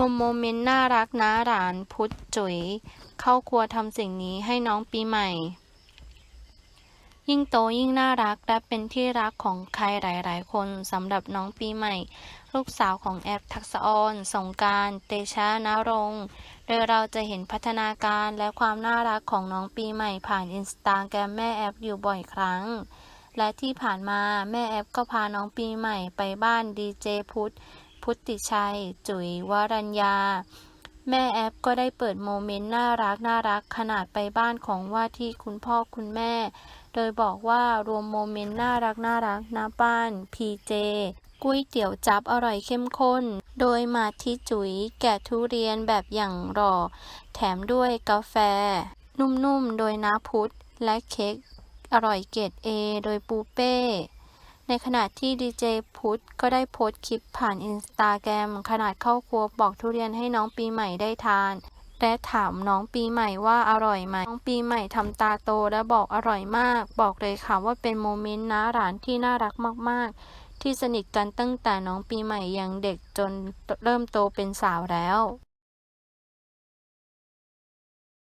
รวมโมเมนต์น่ารักน้าหลานพุทธจุ๋ย เข้าครัวทำสิ่งนี้ให้น้องปีใหม่ ยิ่งโตยิ่งน่ารักและเป็นที่รักของใครหลาย ๆ คนสำหรับน้องปีใหม่ ลูกสาวของแอปทักษออนสงการเตชะนารงโดยเราจะเห็นพัฒนาการและความน่ารักของน้องปีใหม่ผ่านอินสตาแกรมแม่แอปอยู่บ่อยครั้งและที่ผ่านมาแม่แอปก็พาน้องปีใหม่ไปบ้านดีเจพุทธ พุทธิชัย จุ๋ยวรัญญา แม่แอปก็ได้เปิดโมเมนต์น่ารักน่ารักขนาดไปบ้านของว่าที่คุณพ่อคุณแม่ โดยบอกว่ารวมโมเมนต์น่ารักน่ารักณบ้านพีเจก๋วยเตี๋ยวจับอร่อยเข้มข้น โดยมาที่จุ๋ยแกะทุเรียนแบบอย่างรอ แถมด้วยกาแฟ นุ่มๆ โดยน้าพุทธและเค้กอร่อยเกรดเอโดยปูเป้ ในขณะที่ดีเจพุทธก็ได้โพสต์คลิปผ่านอินสตาแกรมขนาดเข้าครัวปอกทุเรียนให้น้องปีใหม่ได้ทาน และถามน้องปีใหม่ว่าอร่อยไหม น้องปีใหม่ทำตาโตและบอกอร่อยมาก บอกเลยค่ะว่าเป็นโมเมนต์น้าหลานที่น่ารักมากๆ ที่สนิทกันตั้งแต่น้องปีใหม่ยังเด็กจนเริ่มโตเป็นสาวแล้ว